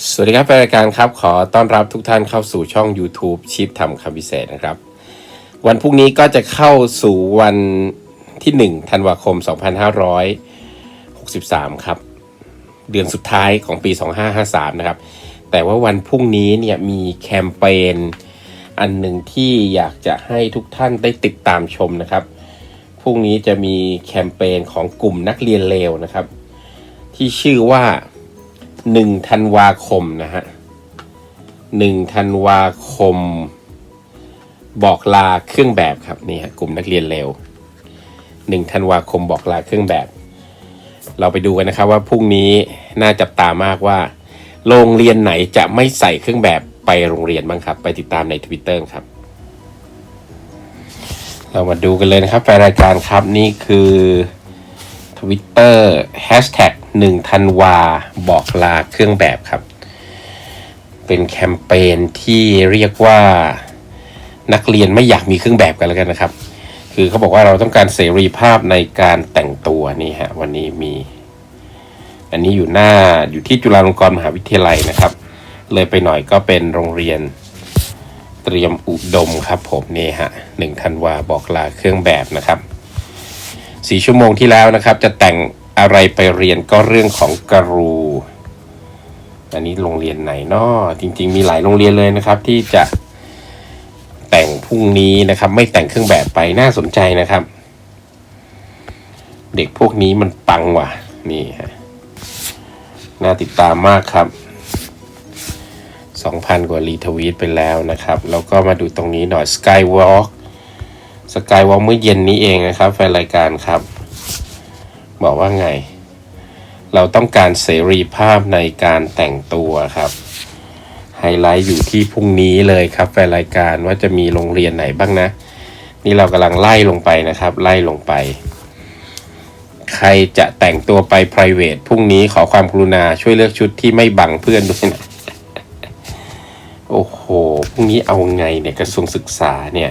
สวัสดีครับแฟนรายการครับ ขอต้อนรับทุกท่านเข้าสู่ช่อง YouTube ชิปทำคำพิเศษนะครับ วันพรุ่งนี้ก็จะเข้าสู่วันที่1ธันวาคม 2563 ครับ เดือนสุดท้ายของปี 2553 นะครับ แต่ว่าวันพรุ่งนี้เนี่ยมีแคมเปญอันหนึ่งที่อยากจะให้ทุกท่านได้ติดตามชมนะครับ พรุ่งนี้จะมีแคมเปญของกลุ่มนักเรียนเลวนะครับ ที่ชื่อว่า 1ธันวาคมนะฮะ1ธันวาคม บอกลาเครื่องแบบครับนี่ฮะกลุ่มนักเรียนเลว1ธันวาคมบอกลาเครื่องแบบ เราไปดูกันนะครับว่าพรุ่งนี้น่าจับตามากว่า โรงเรียนไหนจะไม่ใส่เครื่องแบบไปโรงเรียนบ้างครับ ไปติดตามใน Twitter ครับ เรามาดูกันเลยนะครับแฟนรายการครับนี่คือ Twitter Hashtag 1ธันวาบอกลาเครื่องแบบครับ เป็นแคมเปญที่เรียกว่านักเรียนไม่อยากมีเครื่องแบบกันแล้วกันนะครับ คือเขาบอกว่าเราต้องการเสรีภาพในการแต่งตัวนี่ฮะวันนี้มี อันนี้อยู่หน้าอยู่ที่จุฬาลงกรณ์มหาวิทยาลัยนะครับ เลยไปหน่อยก็เป็นโรงเรียนเตรียมอุดมครับผมนี่ฮะหนึ่งธันวาบอกลาเครื่องแบบนะครับ สี่ชั่วโมงที่แล้วนะครับ จะแต่งอะไรไปเรียนก็เรื่องของกรูอันนี้โรงเรียนไหนเนาะจริง ๆ มีหลายโรงเรียนเลยนะครับ ที่จะแต่งพรุ่งนี้นะครับ ไม่แต่งเครื่องแบบไปน่าสนใจนะครับ เด็กพวกนี้มันปังว่ะ นี่ฮะน่าติดตามมากครับ 2,000 กว่ารีทวีตไปแล้วนะครับ แล้วก็มาดูตรงนี้หน่อย Skywalk สกายวอลเมื่อเย็นนี้เองนะครับแฟนรายการครับ บอกว่าไง เราต้องการเสรีภาพในการแต่งตัวครับไฮไลท์อยู่ที่พรุ่งนี้เลยครับแฟนรายการว่าจะมีโรงเรียนไหนบ้างนะ นี่เรากำลังไล่ลงไปนะครับ ไล่ลงไป ใครจะแต่งตัวไป private พรุ่งนี้ขอความกรุณาช่วยเลือกชุดที่ไม่บังเพื่อนด้วยนะโอ้โหพรุ่งนี้เอาไงเนี่ยกระทรวงศึกษาเนี่ย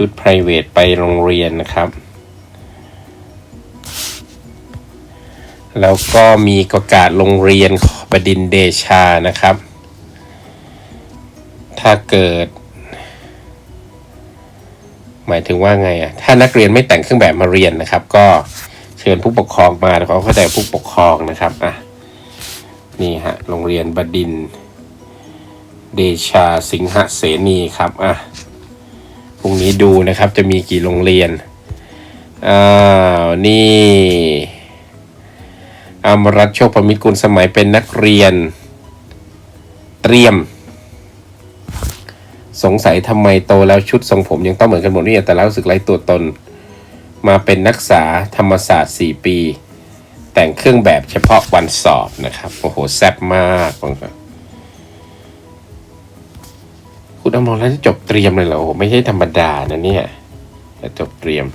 ชุด private ไปโรงเรียนนะครับ แล้วก็มีประกาศโรงเรียนบดินเดชานะครับ ถ้าเกิด หมายถึงว่าไงอะ ถ้านักเรียนไม่แต่งเครื่องแบบมาเรียนนะครับ ก็เชิญผู้ปกครองมาขอเข้าใจผู้ปกครองนะครับอะนี่ฮะโรงเรียนบดินเดชาสิงหเสนีครับอะ พรุ่งนี้ดูนะครับจะมีกี่โรงเรียนอ้าวนี่อมรัตโชคประมิตรกุลสมัยเป็นนักเรียน เตรียม สงสัยทำไมโตแล้วชุดทรงผมยังต้องเหมือนกันหมดนี่แต่แล้วรู้สึกไร้ตัวตน มาเป็นนักศึกษาธรรมศาสตร์ 4 ปี แต่งเครื่องแบบเฉพาะวันสอบนะครับ โอ้โห แซ่บมาก คุณอมรรัตน์จบเตรียมเลยเหรอโอ้โหไม่ใช่ธรรมดานะเนี่ยจบเตรียม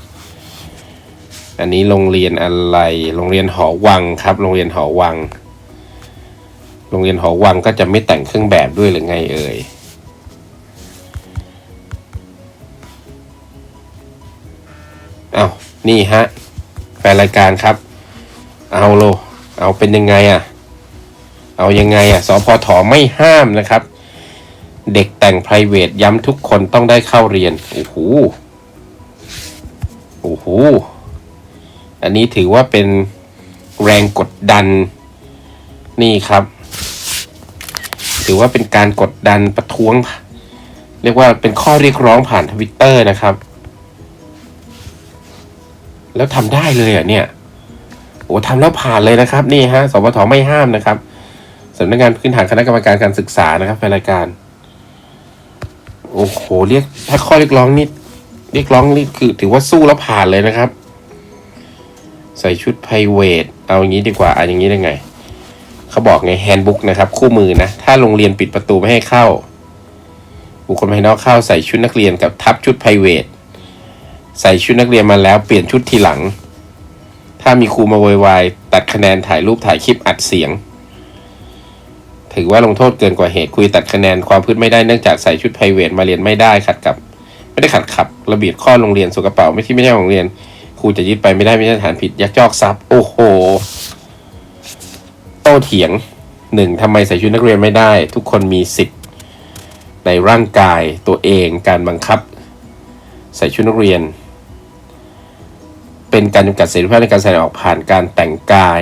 อันนี้โรงเรียนอะไร โรงเรียนหอวังครับ โรงเรียนหอวัง โรงเรียนหอวังก็จะไม่แต่งเครื่องแบบด้วยหรือไงเอ่ยเอานี่ฮะแฟนรายการครับ เอาโล เอาเป็นยังไงอะ่ะ เอายังไงอะ่ะสพทไม่ห้ามนะครับ เด็กแต่ง p r i v a t ย้ำทุกคนต้องได้เข้าเรียน โอ้โห โอ้โห อันนี้ถือว่าเป็นแรงกดดันนี่ครับ ถือว่าเป็นการกดดันประท้วง เรียกว่าเป็นข้อเรียกร้องผ่านทวิตเตอร์นะครับ แล้วทำได้เลยอะเนี่ยโอ้ทำแล้วผ่านเลยนะครับ นี่ฮะสวทไม่ห้ามนะครับสำนักงานพื้นฐานคณะกรรมการการศึกษานะครับในรายการ โอ้โหเรียกถ้าข้อเรียกร้องนี่เรียกร้องนี่คือถือว่าสู้แล้วผ่านเลยนะครับ ใส่ชุดไพรเวทเอาอย่างนี้ดีกว่าเอาอย่างนี้ได้ไงเขาบอกไงแฮนด์บุ๊กนะครับ คู่มือนะ ถ้าโรงเรียนปิดประตูไม่ให้เข้า บุคคลภายนอกเข้าใส่ชุดนักเรียนกับทับชุดไพรเวทใส่ชุดนักเรียนมาแล้วเปลี่ยนชุดทีหลัง ถ้ามีครูมาโวยวายตัดคะแนนถ่ายรูปถ่ายคลิปอัดเสียง ถือว่าลงโทษเกินกว่าเหตุคุยตัดคะแนนความพืชไม่ได้เนื่องจากใส่ชุดไพรเวทมาเรียนไม่ได้ขัดกับ ไม่ได้ขัดขับ ระเบียบข้อโรงเรียนสุกระเป๋าไม่ที่ไม่ใช่ของโรงเรียนครูจะยึดไปไม่ได้ไม่ใช่ฐานผิดยักยอกทรัพย์โอ้โหโต้เถียงหนึ่งทำไมใส่ชุดนักเรียนไม่ได้ ทุกคนมีสิทธิ์ในร่างกายตัวเองการบังคับ ใส่ชุดนักเรียน เป็นการจำกัดเสรีภาพในการแสดงออกผ่านการแต่งกาย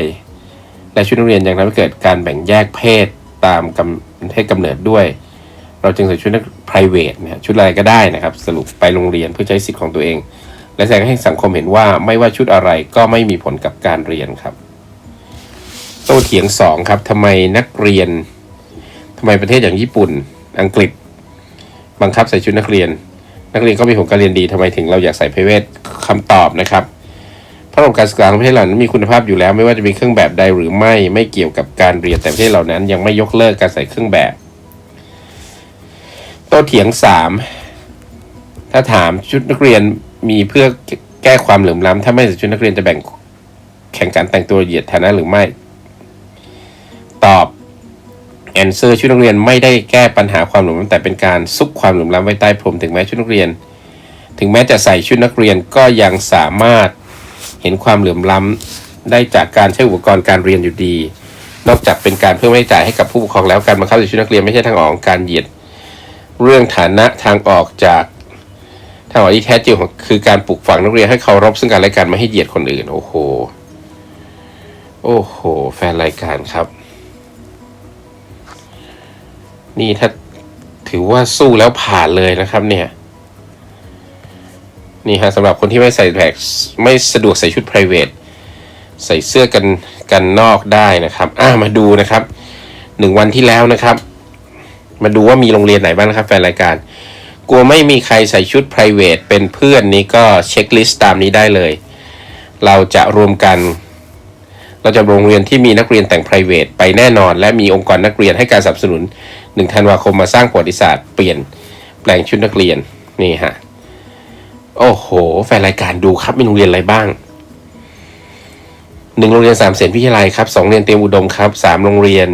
และชุดนักเรียนยังทำให้เกิดการแบ่งแยกเพศ ตามกำเพศกำเนิดด้วย เราจึงใส่ชุดนัก private นะชุดอะไรก็ได้นะครับ สรุปไปโรงเรียนเพื่อใช้สิทธิ์ของตัวเอง และแสดงให้สังคมเห็นว่าไม่ว่าชุดอะไรก็ไม่มีผลกับการเรียนครับโต้เถียงสองครับทำไมนักเรียนทำไมประเทศอย่างญี่ปุ่น อังกฤษ บังคับใส่ชุดนักเรียน นักเรียนก็มีผลการเรียนดีทำไมถึงเราอยากใส่ไพรเวทคำตอบนะครับ ระบบการศึกษาของประเทศเหล่านั้นมีคุณภาพอยู่แล้ว ไม่ว่าจะมีเครื่องแบบใดหรือไม่ไม่เกี่ยวกับการเรียนแต่ประเทศเหล่านั้น ยังไม่ยกเลิกการใส่เครื่องแบบ โตเถียงสามถ้าถามชุดนักเรียนมีเพื่อแก้ความเหลื่อมล้ำถ้าไม่ใส่ชุดนักเรียนจะแบ่งแข่งขันแต่งตัวเหยียดฐานะหรือไม่ ตอบ answer ชุดนักเรียนไม่ได้แก้ปัญหาความเหลื่อมล้ำแต่เป็นการซุกความเหลื่อมล้ำไว้ใต้พรมถึงแม้ชุดนักเรียน ถึงแม้จะใส่ชุดนักเรียนก็ยังสามารถ เห็นความเหลื่อมล้ำได้จากการใช้อุปกรณ์การเรียนอยู่ดี นอกจากเป็นการเพิ่มรายจ่ายให้กับผู้ปกครองแล้วการบังคับใส่ชุดนักเรียนไม่ใช่ทางออกของการเหยียด เรื่องฐานะทางออกจากทางออกที่แท้จริงของคือการปลูกฝังนักเรียนให้เคารพซึ่งกันและกันไม่ให้เหยียดคนอื่น โอ้โห โอ้โห แฟนรายการครับ นี่ถ้าถือว่าสู้แล้วผ่านเลยนะครับเนี่ย นี่ฮะสำหรับคนที่ไม่ใส่แท็กไม่สะดวกใส่ชุด private ใส่เสื้อกันกันนอกได้นะครับอ่ามาดูนะครับหนึ่งวันที่แล้วนะครับ มาดูว่ามีโรงเรียนไหนบ้างนะครับ แฟนรายการ กลัวไม่มีใครใส่ชุด private เป็นเพื่อนนี้ก็เช็คลิสต์ตามนี้ได้เลย เราจะรวมกัน เราจะโรงเรียนที่มีนักเรียนแต่ง private ไปแน่นอน และมีองค์กรนักเรียนให้การสนับสนุน1ธันวาคมมาสร้างประวัติศาสตร์เปลี่ยนแปลงชุดนักเรียนนี่ฮะ โอ้โห แฟนรายการดูครับมีโรงเรียนอะไรบ้างหนึ่งโรงเรียนสามเสนพิทยาลัยครับสองโรงเรียนเตรียมอุดมครับสามโรงเรียน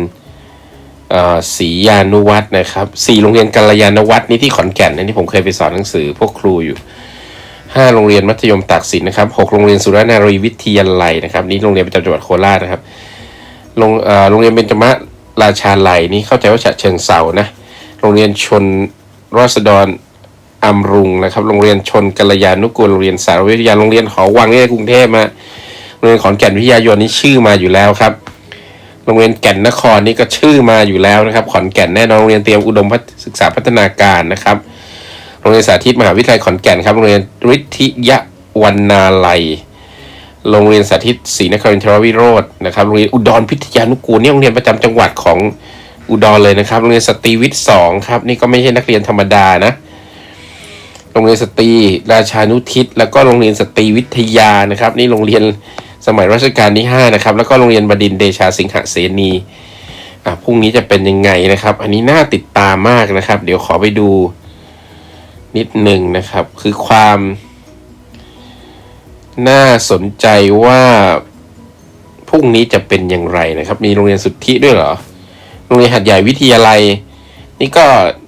ศรียานุวัฒน์นะครับสี่โรงเรียนกัลยาณวัฒน์นี่ที่ขอนแก่นนะนี่ผมเคยไปสอนหนังสือพวกครูอยู่ห้าโรงเรียนมัธยมตากสินนะครับหกโรงเรียนสุรนารีวิทยาลัยนะครับ นี่โรงเรียนประจำจังหวัดโคราชนะครับโรงเอ่อโรงเรียนเบญจมะราชาลัยนี่เข้าใจว่าฉะเชิงเซานะโรงเรียนชนราษฎร อำรุงนะครับ โรงเรียนชนกัลยานุกูลโรงเรียนสารวิทยาโรงเรียนหอวังนี่ในกรุงเทพมาโรงเรียนขอนแก่นวิทยายนนี่ชื่อมาอยู่แล้วครับ โรงเรียนแก่นนครนี่ก็ชื่อมาอยู่แล้วนะครับ ขอนแก่นแน่นอนโรงเรียนเตรียมอุดมศึกษาพัฒนาการนะครับ โรงเรียนสาธิตมหาวิทยาลัยขอนแก่นครับ โรงเรียนวิทยวรรณาลัย โรงเรียนสาธิตศรีนครินทรวิโรจน์นะครับ โรงเรียนอุดรพิทยานุกูลนี่โรงเรียนประจำจังหวัดของอุดรเลยนะครับ โรงเรียนสตรีวิทย์สองครับ นี่ก็ไม่ใช่นักเรียนธรรมดานะโรงเรียนสตรีราชานุทิศ แล้วก็โรงเรียนสตรีวิทยานะครับ นี่โรงเรียนสมัยรัชกาลที่ 5 นะครับ แล้วก็โรงเรียนบดินเดชาสิงหเสนีอะพรุ่งนี้จะเป็นยังไงนะครับ อันนี้น่าติดตามมากนะครับ เดี๋ยวขอไปดูนิดหนึ่งนะครับ คือความ น่าสนใจว่าพรุ่งนี้จะเป็นอย่างไรนะครับ มีโรงเรียนสุทธิด้วยเหรอ โรงเรียนหัดใหญ่วิทยาลัย นี่ก็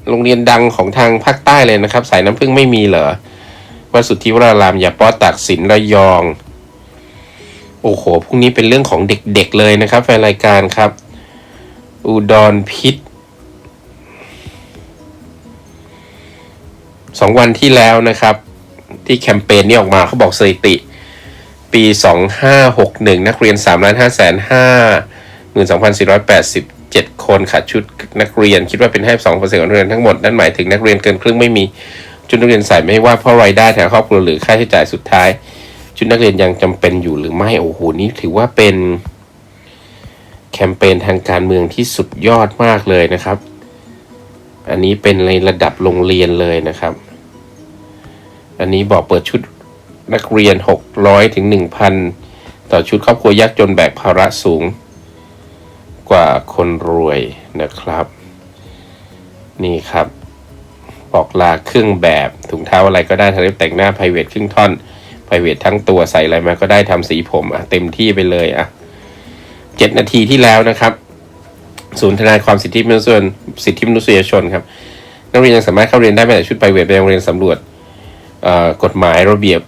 โรงเรียนดังของทางภาคใต้เลยนะครับ สายน้ำพึ่งไม่มีเหรอวัดสุทธิวรารามอย่าป้อตักสินระยอง โอ้โหพรุ่งนี้เป็นเรื่องของเด็กๆเลยนะครับแฟนรายการครับ อุดรพิษสองวันที่แล้วนะครับ ที่แคมเปญนี้ออกมาเขาบอกสถิติ ปี 2561 นักเรียน3 5 5 5 2 4 8 7 คนขาดชุดนักเรียน คิดว่าเป็นให้สองเปอร์เซ็นต์ของนักเรียนทั้งหมด นั่นหมายถึงนักเรียนเกินครึ่งไม่มีชุดนักเรียนใส่ไม่ว่าเพราะรายได้ทางครอบครัวหรือค่าใช้จ่ายสุดท้าย ชุดนักเรียนยังจำเป็นอยู่หรือไม่โอ้โหนี่ถือว่าเป็นแคมเปญทางการเมืองที่สุดยอดมากเลยนะครับ อันนี้เป็นในระดับโรงเรียนเลยนะครับ อันนี้บอกเปิดชุดนักเรียน 600ถึง1,000 ต่อชุดครอบครัวยากจนแบกภาระสูง กว่าคนรวยนะครับ นี่ครับบอกลาเครื่องแบบถุงเท้าอะไรก็ได้ทาเล็บแต่งหน้าไพรเวทครึ่งท่อนไพรเวททั้งตัวใส่อะไรมาก็ได้ทำสีผมอะเต็มที่ไปเลยอะเจ็ดนาทีที่แล้วนะครับ ศูนย์ทนายความสิทธิมนุษยชนสิทธิมนุษยชนครับ นักเรียนยังสามารถเข้าเรียนได้แม้แต่ชุดไพรเวทไปโรงเรียนสำรวจกฎหมายระเบียบ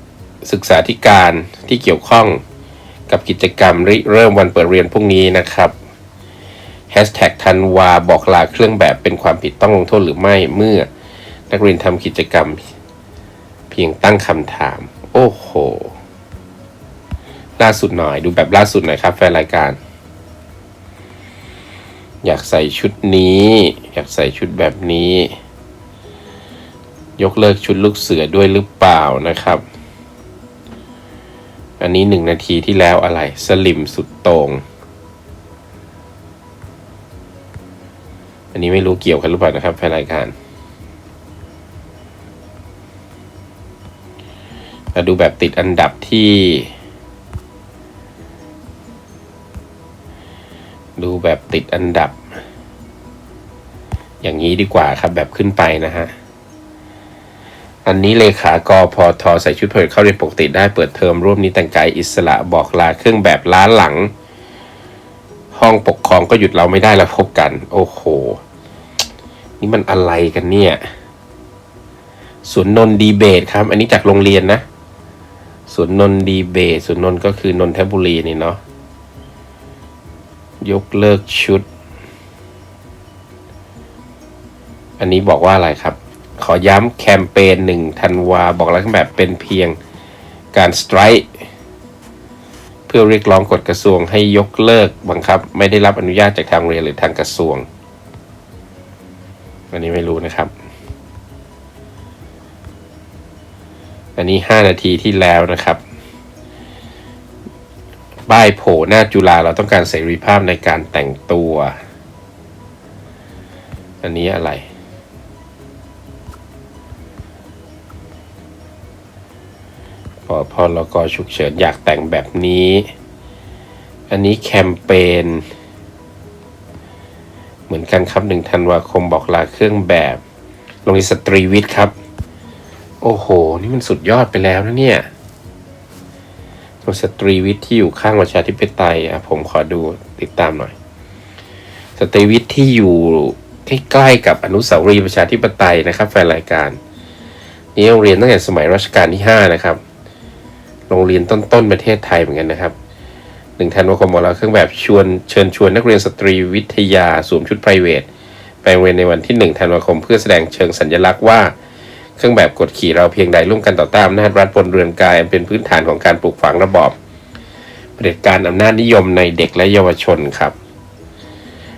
ศึกษาธิการที่เกี่ยวข้องกับกิจกรรมริเริ่มวันเปิดเรียนพรุ่งนี้นะครับ แฮชแท็กทันวาบอกลาเครื่องแบบเป็นความผิดต้องลงโทษหรือไม่เมื่อ นักเรียนทำกิจกรรม เพียงตั้งคำถาม โอ้โห ล่าสุดหน่อยดูแบบล่าสุดหน่อยครับ แฟนรายการ อยากใส่ชุดนี้ อยากใส่ชุดแบบนี้ ยกเลิกชุดลูกเสือด้วยหรือเปล่านะครับ อันนี้หนึ่งนาทีที่แล้วอะไร สลิมสุดโต่ง อันนี้ไม่รู้เกี่ยวกันหรือเปล่านะครับแฟนรายการมาดูแบบติดอันดับที่ ดูแบบติดอันดับ อย่างนี้ดีกว่าครับแบบขึ้นไปนะฮะ อันนี้เลขากพอทอใส่ชุดเพิดเข้าเรียนปกติได้เปิดเทอมร่วมนี้แต่งกายอิสระบอกลาเครื่องแบบล้าหลัง ห้องปกครองก็หยุดเราไม่ได้แล้วพบกัน โอ้โห นี่มันอะไรกันเนี่ยสวนนนดีเบตครับ อันนี้จากโรงเรียนนะสวนนนดีเบตสวนนนก็คือนนทบุรีนี่เนาะยกเลิกชุด อันนี้บอกว่าอะไรครับ ขอย้ำแคมเปญหนึ่งธันวาบอกแล้วแบบเป็นเพียงการสไตร์ พื่อเรียกร้องกฎกระทรวงให้ยกเลิกบังคับ ไม่ได้รับอนุญาตจากทางเรียนหรือทางกระทรวง อันนี้ไม่รู้นะครับ อันนี้ห้านาทีที่แล้วนะครับป้ายโผล่หน้าจุฬาเราต้องการเสรีภาพในการแต่งตัว อันนี้อะไร อพอลกฉุกเฉินอยากแต่งแบบนี้ อันนี้แคมเปญเหมือนกันครับหนึ่งธันวาคมบอกลาเครื่องแบบโรงเรียนสตรีวิทย์ครับ โอ้โห นี่มันสุดยอดไปแล้วนะเนี่ยโรงสตรีวิทย์ที่อยู่ข้างประชาธิปไตยอะผมขอดูติดตามหน่อย สตรีวิทย์ที่อยู่ใกล้ๆกับอนุสาวรีย์ประชาธิปไตยนะครับแฟนรายการ นี่โรงเรียนตั้งแต่สมัยรัชกาลที่ห้านะครับ โรงเรียนต้นๆประเทศไทยเหมือนกันนะครับหนึ่งธันวาคมบอกเราเครื่องแบบชวนเชิญชวนนักเรียนสตรีวิทยาสวมชุดไพรเวทไปโรงเรียนในวันที่หนึ่งธันวาคม เพื่อแสดงเชิงสัญลักษณ์ว่า เครื่องแบบกดขี่เราเพียงใดร่วมกันต่อต้านอำนาจรัฐบนเรือนกายเป็นพื้นฐานของการปลูกฝังระบอบเผด็จการอำนาจนิยมในเด็กและเยาวชนครับ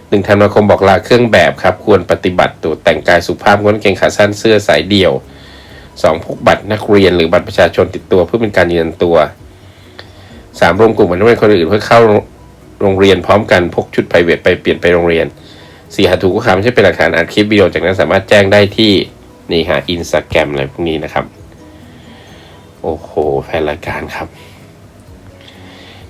หนึ่งธันวาคมบอกลาเครื่องแบบครับ ควรปฏิบัติตัวแต่งกายสุภาพงดเกงขาสั้นเสื้อสายเดี่ยว สองพกบัตรนักเรียนหรือบัตรประชาชนติดตัวเพื่อเป็นการยืนยันตัวสามรวมกลุ่มกับนักเรียนคนอื่นเพื่อเข้าโรงเรียนพร้อมกันพกชุดไพรเวทไปเปลี่ยนไปโรงเรียนสี่หาถูกคุกคามใช้เป็นหลักฐานอัดคลิปวิดีโอจากนั้นสามารถแจ้งได้ที่นี่ฮะอินสตาแกรมอะไรพวกนี้นะครับ โอ้โหแฟนรายการครับ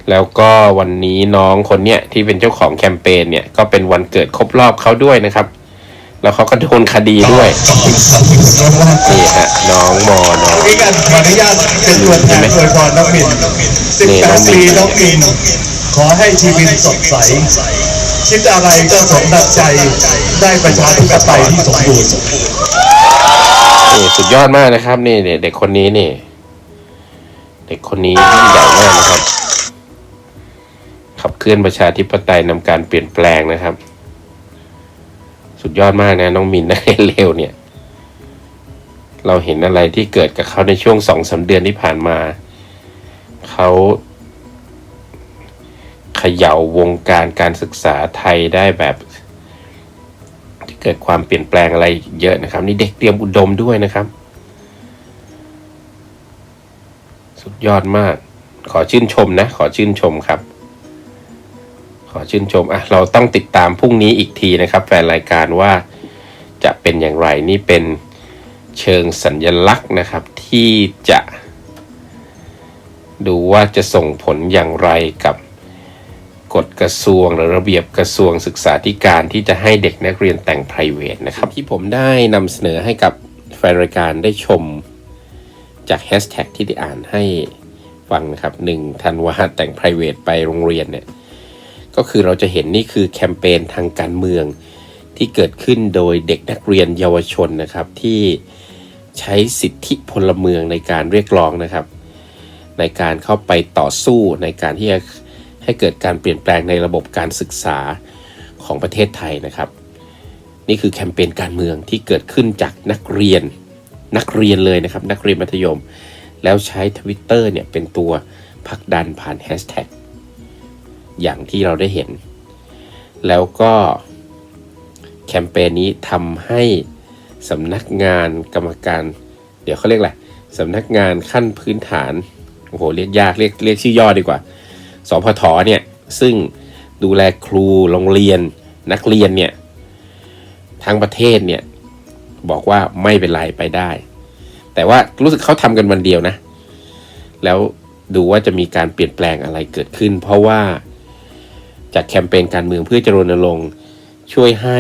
แล้วก็วันนี้น้องคนเนี้ยที่เป็นเจ้าของแคมเปญเนี่ยก็เป็นวันเกิดครบรอบเขาด้วยนะครับ แล้วเขาก็โดนคดีด้วยนี่ฮะน้องมอน้องนี่กันขออนุญาตเป็นตัวแทนอวยพรน้องมินนี่น้องมิน18ปีน้องมิน ขอให้ชีวิตสดใส คิดอะไรก็สมดังใจ ได้ประชาธิปไตยที่สมบูรณ์นี่สุดยอดมากนะครับ นี่เด็กเด็กคนนี้นี่ เด็กคนนี้ยิ่งใหญ่มากนะครับ ขับเคลื่อนประชาธิปไตยนำการเปลี่ยนแปลงนะครับ สุดยอดมากนะน้องมินนะเร็วเนี่ย เราเห็นอะไรที่เกิดกับเขาในช่วงสองสาเดือนที่ผ่านมา เขาเขย่าวงการการศึกษาไทยได้แบบที่เกิดความเปลี่ยนแปลงอะไรเยอะนะครับ นี่เด็กเตรียมอุดมด้วยนะครับ สุดยอดมาก ขอชื่นชมนะ ขอชื่นชมครับ ขอชื่นชมอะเราต้องติดตามพรุ่งนี้อีกทีนะครับ แฟนรายการว่าจะเป็นอย่างไรนี่เป็นเชิงสัญญลักษณ์นะครับ ที่จะดูว่าจะส่งผลอย่างไรกับกฎกระทรวงหรือระเบียบกระทรวงศึกษาธิการที่จะให้เด็กนักเรียนแต่ง p r i v a t นะครับ ที่ผมได้นำเสนอให้กับแฟนรายการได้ชมจากแฮชแท็กที่ได้อ่านให้ฟังนะครับหนึ่งธันวาแต่ง p r i v a t ไปโรงเรียนเนี่ย ก็คือเราจะเห็นนี่คือแคมเปญทางการเมือง ที่เกิดขึ้นโดยเด็กนักเรียนเยาวชนนะครับ ที่ใช้สิทธิพลเมืองในการเรียกร้องนะครับ ในการเข้าไปต่อสู้ในการที่จะให้เกิดการเปลี่ยนแปลงในระบบการศึกษาของประเทศไทยนะครับ นี่คือแคมเปญการเมืองที่เกิดขึ้นจากนักเรียนนักเรียนเลยนะครับ นักเรียนมัธยม แล้วใช้ Twitter เนี่ยเป็นตัวผลักดันผ่านแฮชแท็ก อย่างที่เราได้เห็น แล้วก็แคมเปญนี้ทำให้สำนักงานกรรมการ เดี๋ยวเขาเรียกอะไรสำนักงานขั้นพื้นฐานโอ้โหเรียกยากเรียกเรียกชื่อย่อดีกว่าสพทเนี่ยซึ่งดูแลครูโรงเรียน นักเรียนเนี่ยทั้งประเทศเนี่ยบอกว่าไม่เป็นไรไปได้ แต่ว่ารู้สึกเขาทำกันวันเดียวนะ แล้วดูว่าจะมีการเปลี่ยนแปลงอะไรเกิดขึ้น เพราะว่า จากแคมเปญการเมืองเพื่อจะรณรงค์ช่วยให้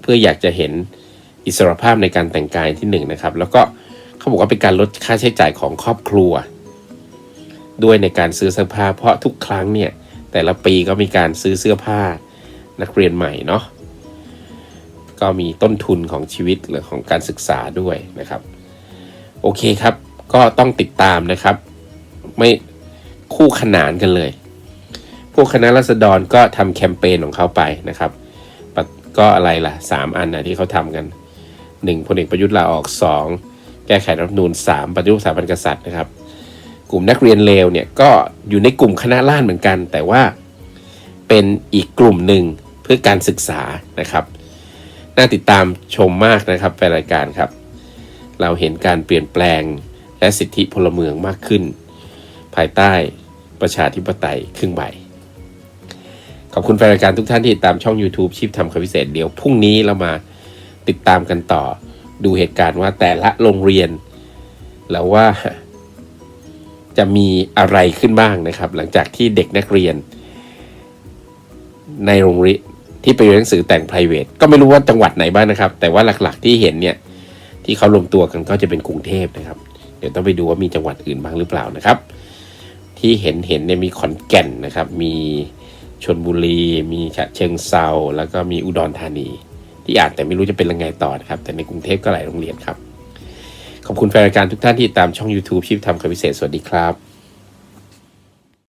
เพื่ออยากจะเห็นอิสรภาพในการแต่งกายที่หนึ่งนะครับ แล้วก็เขาบอกว่าเป็นการลดค่าใช้จ่ายของครอบครัว ด้วยในการซื้อเสื้อผ้า เพราะทุกครั้งเนี่ยแต่ละปีก็มีการซื้อเสื้อผ้านักเรียนใหม่เนาะก็มีต้นทุนของชีวิตหรือของการศึกษาด้วยนะครับ โอเคครับ ก็ต้องติดตามนะครับ ไม่คู่ขนานกันเลย พวกคณะรัษฎรก็ทำแคมเปญของเขาไปนะครับ ก็อะไรล่ะสามอันนะที่เขาทำกันหนึ่งพลเอกประยุทธ์ลาออกสองแก้ไขรัฐนูญสามปฏิรูปสถาบันกษัตริย์นะครับ กลุ่มนักเรียนเลวเนี่ยก็อยู่ในกลุ่มคณะล้านเหมือนกัน แต่ว่าเป็นอีกกลุ่มหนึ่งเพื่อการศึกษานะครับ น่าติดตามชมมากนะครับแฟนรายการครับ เราเห็นการเปลี่ยนแปลงและสิทธิพลเมืองมากขึ้น ภายใต้ประชาธิปไตยครึ่งใบ ขอบคุณแฟนรายการทุกท่านที่ติดตามช่อง YouTube ชีพทำคำพิเศษเดี๋ยวพรุ่งนี้เรามาติดตามกันต่อดูเหตุการณ์ว่าแต่ละโรงเรียน แล้วว่าจะมีอะไรขึ้นบ้างนะครับ หลังจากที่เด็กนักเรียน ในโรงเรียนที่ไปเรียนหนังสือแต่ง p r i v a t ก็ไม่รู้ว่าจังหวัดไหนบ้างนะครับ แต่ว่าหลักๆที่เห็นเนี่ยที่เขารวมตัวกันก็จะเป็นกรุงเทพนะครับ เดี๋ยวต้องไปดูว่ามีจังหวัดอื่นบ้างหรือเปล่านะครับ ที่เห็นเห็นเนี่ยมีขอนแก่นนะครับ มี ชนบุรี มีฉะเชิงเซาแล้วก็มีอุดรธานี ที่อ่านแต่ไม่รู้จะเป็นยังไงต่อนะครับ แต่ในกรุงเทพก็หลายโรงเรียนครับ ขอบคุณแฟนรายการทุกท่านที่ติดตามช่อง YouTube ชีพทำคำพิเศษ สวัสดีครับ